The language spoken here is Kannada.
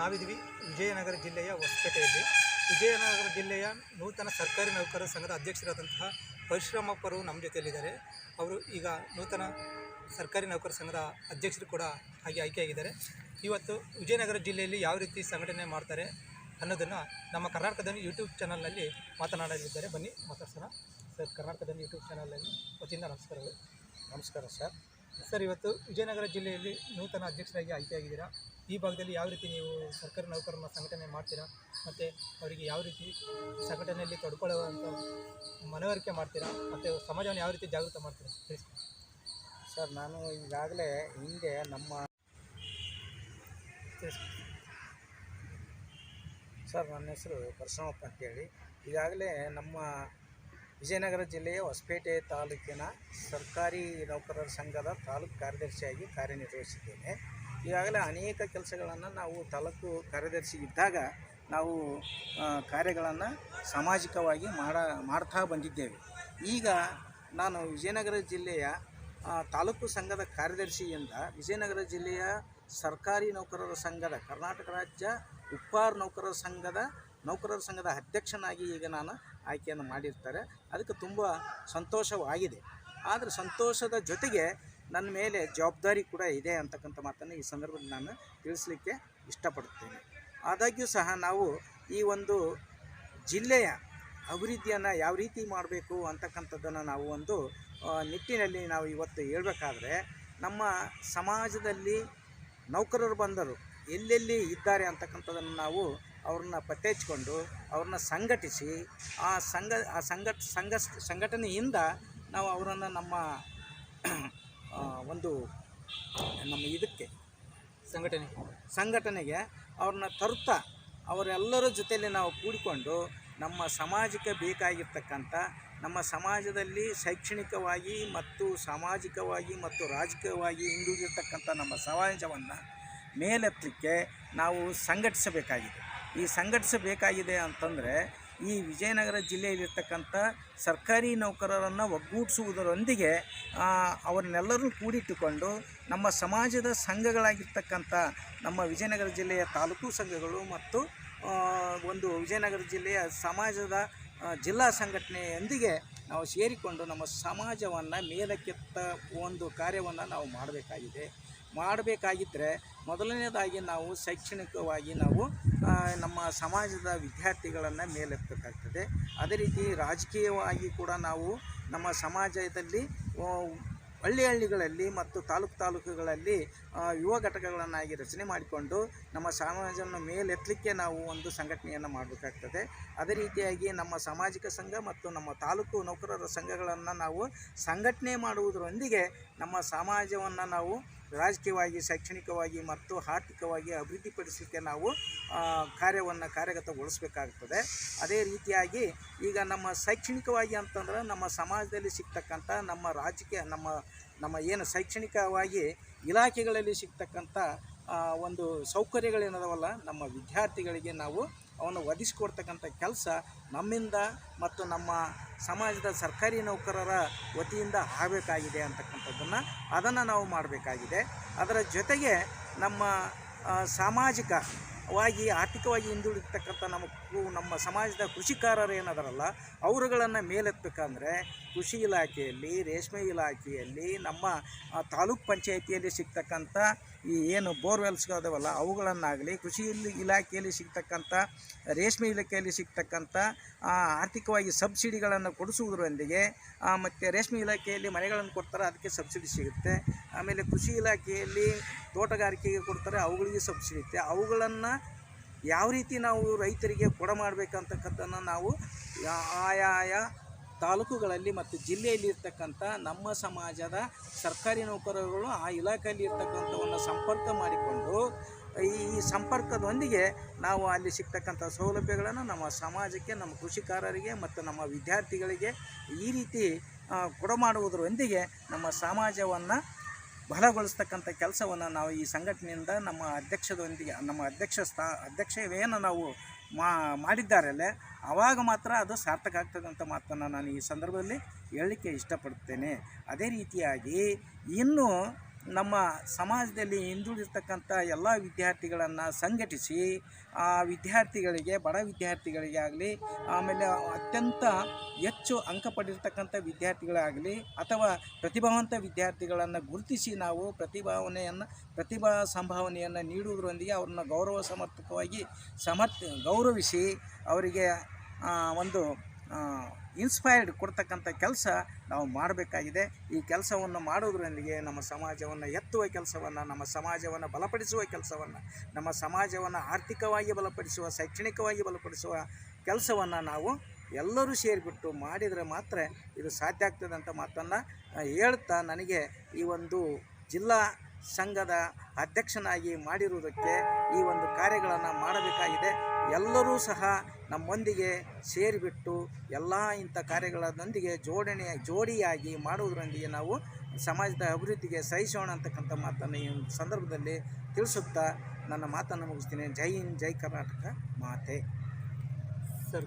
ನಾವಿದ್ವಿ ವಿಜಯನಗರ ಜಿಲ್ಲೆಯ ಹೊಸಪೇಟೆಯಲ್ಲಿ. ವಿಜಯನಗರ ಜಿಲ್ಲೆಯ ನೂತನ ಸರ್ಕಾರಿ ನೌಕರರ ಸಂಘದ ಅಧ್ಯಕ್ಷರಾದಂತಹ ಪರಶುರಾಮಪ್ಪರು ನಮ್ಮ ಜೊತೆಯಲ್ಲಿದ್ದಾರೆ. ಅವರು ಈಗ ನೂತನ ಸರ್ಕಾರಿ ನೌಕರ ಸಂಘದ ಅಧ್ಯಕ್ಷರು ಕೂಡ ಹಾಗೆ ಆಯ್ಕೆಯಾಗಿದ್ದಾರೆ. ಇವತ್ತು ವಿಜಯನಗರ ಜಿಲ್ಲೆಯಲ್ಲಿ ಯಾವ ರೀತಿ ಸಂಘಟನೆ ಮಾಡ್ತಾರೆ ಅನ್ನೋದನ್ನು ನಮ್ಮ ಕರ್ನಾಟಕದಲ್ಲಿ ಯೂಟ್ಯೂಬ್ ಚಾನಲ್ನಲ್ಲಿ ಮಾತನಾಡಲಿದ್ದಾರೆ. ಬನ್ನಿ, ಮಾತಾಡ್ಸೋಣ. ಸರ್, ಕರ್ನಾಟಕದಲ್ಲಿ ಯೂಟ್ಯೂಬ್ ಚಾನಲ್ನಲ್ಲಿ ವತಿಯಿಂದ ನಮಸ್ಕಾರಗಳು. ನಮಸ್ಕಾರ ಸರ್. ಸರ್ ಇವತ್ತು ವಿಜಯನಗರ ಜಿಲ್ಲೆಯಲ್ಲಿ ನೂತನ ಅಧ್ಯಕ್ಷರಾಗಿ ಆಯ್ಕೆಯಾಗಿದ್ದೀರಾ ಈ ಭಾಗದಲ್ಲಿ ಯಾವ ರೀತಿ ನೀವು ಸರ್ಕಾರಿ ನೌಕರರ ಸಂಘಟನೆ ಮಾಡ್ತೀರಾ? ಮತ್ತು ಅವರಿಗೆ ಯಾವ ರೀತಿ ಸಂಘಟನೆಯಲ್ಲಿ ತೊಡ್ಕೊಳ್ಳುವಂಥ ಮನವರಿಕೆ ಮಾಡ್ತೀರಾ? ಮತ್ತು ಸಮಾಜವನ್ನು ಯಾವ ರೀತಿ ಜಾಗೃತ ಮಾಡ್ತೀರಾ? ಸರ್ ನಾನು ಈಗಾಗಲೇ ಹಿಂದೆ ನಮ್ಮ ಸರ್ ನನ್ನ ಹೆಸರು ಪರಶುರಾಮಪ್ಪ ಅಂತೇಳಿ. ಈಗಾಗಲೇ ನಮ್ಮ ವಿಜಯನಗರ ಜಿಲ್ಲೆಯ ಹೊಸಪೇಟೆ ತಾಲೂಕಿನ ಸರ್ಕಾರಿ ನೌಕರರ ಸಂಘದ ತಾಲೂಕು ಕಾರ್ಯದರ್ಶಿಯಾಗಿ ಕಾರ್ಯನಿರ್ವಹಿಸಿದ್ದೇನೆ. ಈಗಾಗಲೇ ಅನೇಕ ಕೆಲಸಗಳನ್ನು ನಾವು ತಾಲೂಕು ಕಾರ್ಯದರ್ಶಿ ಇದ್ದಾಗ ನಾವು ಕಾರ್ಯಗಳನ್ನು ಸಾಮಾಜಿಕವಾಗಿ ಮಾಡ, ಮಾಡ್ತಾ ಬಂದಿದ್ದೇವೆ. ಈಗ ನಾನು ವಿಜಯನಗರ ಜಿಲ್ಲೆಯ ತಾಲೂಕು ಸಂಘದ ಕಾರ್ಯದರ್ಶಿಯಿಂದ ವಿಜಯನಗರ ಜಿಲ್ಲೆಯ ಸರ್ಕಾರಿ ನೌಕರರ ಸಂಘದ, ಕರ್ನಾಟಕ ರಾಜ್ಯ ಉಪ್ಪಾರ್ ನೌಕರರ ಸಂಘದ ನೌಕರರ ಸಂಘದ ಅಧ್ಯಕ್ಷನಾಗಿ ಈಗ ನಾನು ಆಯ್ಕೆಯನ್ನು ಮಾಡಿರ್ತಾರೆ. ಅದಕ್ಕೆ ತುಂಬ ಸಂತೋಷವಾಗಿದೆ ಆದರೆ ಸಂತೋಷದ ಜೊತೆಗೆ ನನ್ನ ಮೇಲೆ ಜವಾಬ್ದಾರಿ ಕೂಡ ಇದೆ ಅಂತಕ್ಕಂಥ ಮಾತನ್ನು ಈ ಸಂದರ್ಭದಲ್ಲಿ ನಾನು ತಿಳಿಸ್ಲಿಕ್ಕೆ ಇಷ್ಟಪಡುತ್ತೇನೆ. ಆದಾಗ್ಯೂ ಸಹ ನಾವು ಈ ಒಂದು ಜಿಲ್ಲೆಯ ಅಭಿವೃದ್ಧಿಯನ್ನು ಯಾವ ರೀತಿ ಮಾಡಬೇಕು ಅಂತಕ್ಕಂಥದ್ದನ್ನು ನಾವು ಒಂದು ನಿಟ್ಟಿನಲ್ಲಿ ನಾವು ಇವತ್ತು ಹೇಳಬೇಕಾದ್ರೆ ನಮ್ಮ ಸಮಾಜದಲ್ಲಿ ನೌಕರರು ಬಂದರು. ಎಲ್ಲೆಲ್ಲಿ ಇದ್ದಾರೆ ಅಂತಕ್ಕಂಥದ್ದನ್ನು ನಾವು ಅವ್ರನ್ನ ಪತ್ತೆ ಹಚ್ಕೊಂಡು ಅವ್ರನ್ನ ಸಂಘಟಿಸಿ ಆ ಸಂಘ ಆ ಸಂಘಟ ಸಂಘ ಸಂಘಟನೆಯಿಂದ ನಾವು ಅವರನ್ನು ನಮ್ಮ ಒಂದು ನಮ್ಮ ಇದಕ್ಕೆ ಸಂಘಟನೆ. ಸಂಘಟನೆಗೆ ಅವ್ರನ್ನ ತರುತ್ತಾ ಅವರೆಲ್ಲರ ಜೊತೆಯಲ್ಲಿ ನಾವು ಕೂಡಿಕೊಂಡು ನಮ್ಮ ಸಮಾಜಕ್ಕೆ ಬೇಕಾಗಿರ್ತಕ್ಕಂಥ ನಮ್ಮ ಸಮಾಜದಲ್ಲಿ ಶೈಕ್ಷಣಿಕವಾಗಿ ಮತ್ತು ಸಾಮಾಜಿಕವಾಗಿ ಮತ್ತು ರಾಜಕೀಯವಾಗಿ ಹಿಂದುಳಿದಿರ್ತಕ್ಕಂಥ ನಮ್ಮ ಸಮಾಜವನ್ನು ಮೇಲೆತ್ತಲಿಕ್ಕೆ ನಾವು ಸಂಘಟಿಸಬೇಕಾಗಿದೆ. ಈ ಸಂಘಟಿಸಬೇಕಾಗಿದೆ ಅಂತಂದರೆ ಈ ವಿಜಯನಗರ ಜಿಲ್ಲೆಯಲ್ಲಿರ್ತಕ್ಕಂಥ ಸರ್ಕಾರಿ ನೌಕರರನ್ನು ಒಗ್ಗೂಡಿಸುವುದರೊಂದಿಗೆ ಆ, ಅವರನ್ನೆಲ್ಲರೂ ಕೂಡಿಟ್ಟುಕೊಂಡು ನಮ್ಮ ಸಮಾಜದ ಸಂಘಗಳಾಗಿರ್ತಕ್ಕಂಥ ನಮ್ಮ ವಿಜಯನಗರ ಜಿಲ್ಲೆಯ ತಾಲೂಕು ಸಂಘಗಳು ಮತ್ತು ಒಂದು ವಿಜಯನಗರ ಜಿಲ್ಲೆಯ ಸಮಾಜದ ಜಿಲ್ಲಾ ಸಂಘಟನೆಯೊಂದಿಗೆ ನಾವು ಸೇರಿಕೊಂಡು ನಮ್ಮ ಸಮಾಜವನ್ನು ಮೇಲಕ್ಕೆತ್ತ ಒಂದು ಕಾರ್ಯವನ್ನು ನಾವು ಮಾಡಬೇಕಾಗಿದೆ. ಮಾಡಬೇಕಾಗಿದ್ದರೆ ಮೊದಲನೇದಾಗಿ ನಾವು ಶೈಕ್ಷಣಿಕವಾಗಿ ನಾವು ನಮ್ಮ ಸಮಾಜದ ವಿದ್ಯಾರ್ಥಿಗಳನ್ನು ಮೇಲೆತ್ತಬೇಕಾಗ್ತದೆ ಅದೇ ರೀತಿ ರಾಜಕೀಯವಾಗಿ ಕೂಡ ನಾವು ನಮ್ಮ ಸಮಾಜದಲ್ಲಿ ಹಳ್ಳಿ ಹಳ್ಳಿಗಳಲ್ಲಿ ಮತ್ತು ತಾಲೂಕು ತಾಲೂಕುಗಳಲ್ಲಿ ಯುವ ಘಟಕಗಳನ್ನಾಗಿ ರಚನೆ ಮಾಡಿಕೊಂಡು ನಮ್ಮ ಸಮಾಜವನ್ನು ಮೇಲೆತ್ತಲಿಕ್ಕೆ ನಾವು ಒಂದು ಸಂಘಟನೆಯನ್ನು ಮಾಡಬೇಕಾಗ್ತದೆ. ಅದೇ ರೀತಿಯಾಗಿ ನಮ್ಮ ಸಾಮಾಜಿಕ ಸಂಘ ಮತ್ತು ನಮ್ಮ ತಾಲೂಕು ನೌಕರರ ಸಂಘಗಳನ್ನು ನಾವು ಸಂಘಟನೆ ಮಾಡುವುದರೊಂದಿಗೆ ನಮ್ಮ ಸಮಾಜವನ್ನು ನಾವು ರಾಜಕೀಯವಾಗಿ, ಶೈಕ್ಷಣಿಕವಾಗಿ ಮತ್ತು ಆರ್ಥಿಕವಾಗಿ ಅಭಿವೃದ್ಧಿಪಡಿಸಲಿಕ್ಕೆ ನಾವು ಕಾರ್ಯವನ್ನು ಕಾರ್ಯಗತಗೊಳಿಸಬೇಕಾಗ್ತದೆ. ಅದೇ ರೀತಿಯಾಗಿ ಈಗ ನಮ್ಮ ಶೈಕ್ಷಣಿಕವಾಗಿ ಅಂತಂದ್ರೆ ನಮ್ಮ ಸಮಾಜದಲ್ಲಿ ಸಿಗ್ತಕ್ಕಂಥ ನಮ್ಮ ರಾಜಕೀಯ, ನಮ್ಮ ನಮ್ಮ ಏನು ಶೈಕ್ಷಣಿಕವಾಗಿ ಇಲಾಖೆಗಳಲ್ಲಿ ಸಿಗ್ತಕ್ಕಂಥ ಒಂದು ಸೌಕರ್ಯಗಳೇನದವಲ್ಲ, ನಮ್ಮ ವಿದ್ಯಾರ್ಥಿಗಳಿಗೆ ನಾವು ಅವನ್ನು ಒದಗಿಸ್ಕೊಡ್ತಕ್ಕಂಥ ಕೆಲಸ ನಮ್ಮಿಂದ ಮತ್ತು ನಮ್ಮ ಸಮಾಜದ ಸರ್ಕಾರಿ ನೌಕರರ ವತಿಯಿಂದ ಆಗಬೇಕಾಗಿದೆ ಅಂತಕ್ಕಂಥದ್ದನ್ನು ಅದನ್ನು ನಾವು ಮಾಡಬೇಕಾಗಿದೆ. ಅದರ ಜೊತೆಗೆ ನಮ್ಮ ಸಾಮಾಜಿಕವಾಗಿ, ಆರ್ಥಿಕವಾಗಿ ಹಿಂದುಳಿತಕ್ಕಂಥ ನಮ್ಮ ನಮ್ಮ ಸಮಾಜದ ಕೃಷಿಕಾರರು ಏನದಾರಲ್ಲ, ಅವರುಗಳನ್ನು ಮೇಲೆತ್ತಬೇಕಂದ್ರೆ ಕೃಷಿ ಇಲಾಖೆಯಲ್ಲಿ, ರೇಷ್ಮೆ ಇಲಾಖೆಯಲ್ಲಿ, ನಮ್ಮ ತಾಲೂಕ್ ಪಂಚಾಯಿತಿಯಲ್ಲಿ ಸಿಗ್ತಕ್ಕಂಥ ಈ ಏನು ಬೋರ್ವೆಲ್ಸ್ಗಳದವಲ್ಲ ಅವುಗಳನ್ನಾಗಲಿ ಕೃಷಿ ಇಲ್- ಇಲಾಖೆಯಲ್ಲಿ ಸಿಗ್ತಕ್ಕಂಥ, ರೇಷ್ಮೆ ಇಲಾಖೆಯಲ್ಲಿ ಸಿಗ್ತಕ್ಕಂಥ ಆರ್ಥಿಕವಾಗಿ ಸಬ್ಸಿಡಿಗಳನ್ನು ಕೊಡಿಸುವುದರೊಂದಿಗೆ ಮತ್ತು ರೇಷ್ಮೆ ಇಲಾಖೆಯಲ್ಲಿ ಮನೆಗಳನ್ನು ಕೊಡ್ತಾರೆ, ಅದಕ್ಕೆ ಸಬ್ಸಿಡಿ ಸಿಗುತ್ತೆ. ಆಮೇಲೆ ಕೃಷಿ ಇಲಾಖೆಯಲ್ಲಿ ತೋಟಗಾರಿಕೆಗೆ ಕೊಡ್ತಾರೆ, ಅವುಗಳಿಗೆ ಸಬ್ಸಿಡಿ ಇರುತ್ತೆ. ಅವುಗಳನ್ನು ಯಾವ ರೀತಿ ನಾವು ರೈತರಿಗೆ ಕೊಡ ಮಾಡಬೇಕಂತಕ್ಕಂಥದ್ದನ್ನು ನಾವು ಆಯಾಯ ತಾಲೂಕುಗಳಲ್ಲಿ ಮತ್ತು ಜಿಲ್ಲೆಯಲ್ಲಿ ಇರ್ತಕ್ಕಂಥ ನಮ್ಮ ಸಮಾಜದ ಸರ್ಕಾರಿ ನೌಕರರುಗಳು ಆ ಇಲಾಖೆಯಲ್ಲಿ ಇರ್ತಕ್ಕಂಥವನ್ನು ಸಂಪರ್ಕ ಮಾಡಿಕೊಂಡು ಈ ಸಂಪರ್ಕದೊಂದಿಗೆ ನಾವು ಅಲ್ಲಿ ಸಿಗ್ತಕ್ಕಂಥ ಸೌಲಭ್ಯಗಳನ್ನು ನಮ್ಮ ಸಮಾಜಕ್ಕೆ, ನಮ್ಮ ಕೃಷಿಕಾರರಿಗೆ ಮತ್ತು ನಮ್ಮ ವಿದ್ಯಾರ್ಥಿಗಳಿಗೆ ಈ ರೀತಿ ಕೊಡಮಾಡುವುದರೊಂದಿಗೆ ನಮ್ಮ ಸಮಾಜವನ್ನು ಬಲಗೊಳಿಸ್ತಕ್ಕಂಥ ಕೆಲಸವನ್ನು ನಾವು ಈ ಸಂಘಟನೆಯಿಂದ ನಮ್ಮ ಅಧ್ಯಕ್ಷದೊಂದಿಗೆ, ನಮ್ಮ ಅಧ್ಯಕ್ಷ ಸ್ಥಾ, ಅಧ್ಯಕ್ಷವೇನು ನಾವು ಮಾ ಮಾಡಿದ್ದಾರಲ್ಲ, ಆವಾಗ ಮಾತ್ರ ಅದು ಸಾರ್ಥಕ ಆಗ್ತದೆ ಅಂತ ಮಾತನ್ನು ನಾನು ಈ ಸಂದರ್ಭದಲ್ಲಿ ಹೇಳಲಿಕ್ಕೆ ಇಷ್ಟಪಡ್ತೇನೆ. ಅದೇ ರೀತಿಯಾಗಿ ಇನ್ನು ನಮ್ಮ ಸಮಾಜದಲ್ಲಿ ಹಿಂದುಳಿರ್ತಕ್ಕಂಥ ಎಲ್ಲ ವಿದ್ಯಾರ್ಥಿಗಳನ್ನು ಸಂಘಟಿಸಿ, ಆ ವಿದ್ಯಾರ್ಥಿಗಳಿಗೆ, ಬಡ ವಿದ್ಯಾರ್ಥಿಗಳಿಗೆ ಆಗಲಿ ಆಮೇಲೆ ಅತ್ಯಂತ ಹೆಚ್ಚು ಅಂಕ ಪಡೆದಿರ್ತಕ್ಕಂಥ ವಿದ್ಯಾರ್ಥಿಗಳಾಗಲಿ ಅಥವಾ ಪ್ರತಿಭಾವಂತ ವಿದ್ಯಾರ್ಥಿಗಳನ್ನು ಗುರುತಿಸಿ ನಾವು ಪ್ರತಿಭಾವನೆಯನ್ನು, ಪ್ರತಿಭಾ ಸಂಭಾವನೆಯನ್ನು ನೀಡುವುದರೊಂದಿಗೆ ಅವ್ರನ್ನ ಗೌರವ ಸಮರ್ಥಕವಾಗಿ ಸಮರ್ಥ, ಗೌರವಿಸಿ ಅವರಿಗೆ ಒಂದು ಇನ್ಸ್ಪೈರ್ಡ್ ಕೊಡ್ತಕ್ಕಂಥ ಕೆಲಸ ನಾವು ಮಾಡಬೇಕಾಗಿದೆ. ಈ ಕೆಲಸವನ್ನು ಮಾಡೋದ್ರೊಂದಿಗೆ ನಮ್ಮ ಸಮಾಜವನ್ನು ಎತ್ತುವ ಕೆಲಸವನ್ನು, ನಮ್ಮ ಸಮಾಜವನ್ನು ಬಲಪಡಿಸುವ ಕೆಲಸವನ್ನು, ನಮ್ಮ ಸಮಾಜವನ್ನು ಆರ್ಥಿಕವಾಗಿ ಬಲಪಡಿಸುವ, ಶೈಕ್ಷಣಿಕವಾಗಿ ಬಲಪಡಿಸುವ ಕೆಲಸವನ್ನು ನಾವು ಎಲ್ಲರೂ ಸೇರಿಬಿಟ್ಟು ಮಾಡಿದರೆ ಮಾತ್ರ ಇದು ಸಾಧ್ಯ ಆಗ್ತದೆ ಅಂತ ಮಾತನ್ನು ಹೇಳ್ತಾ ನನಗೆ ಈ ಒಂದು ಜಿಲ್ಲಾ ಸಂಘದ ಅಧ್ಯಕ್ಷನಾಗಿ ಮಾಡಿರುವುದಕ್ಕೆ ಈ ಒಂದು ಕಾರ್ಯಗಳನ್ನು ಮಾಡಬೇಕಾಗಿದೆ. ಎಲ್ಲರೂ ಸಹ ನಮ್ಮೊಂದಿಗೆ ಸೇರಿಬಿಟ್ಟು ಎಲ್ಲ ಇಂಥ ಕಾರ್ಯಗಳೊಂದಿಗೆ ಜೋಡಣೆ, ಜೋಡಿಯಾಗಿ ಮಾಡುವುದರೊಂದಿಗೆ ನಾವು ಸಮಾಜದ ಅಭಿವೃದ್ಧಿಗೆ ಸಹಿಸೋಣ ಅಂತಕ್ಕಂಥ ಮಾತನ್ನು ಈ ಸಂದರ್ಭದಲ್ಲಿ ತಿಳಿಸುತ್ತಾ ನನ್ನ ಮಾತನ್ನು ಮುಗಿಸ್ತೀನಿ. ಜೈ ಹಿಂದ್, ಜೈ ಕರ್ನಾಟಕ ಮಾತೆ. ಸರ್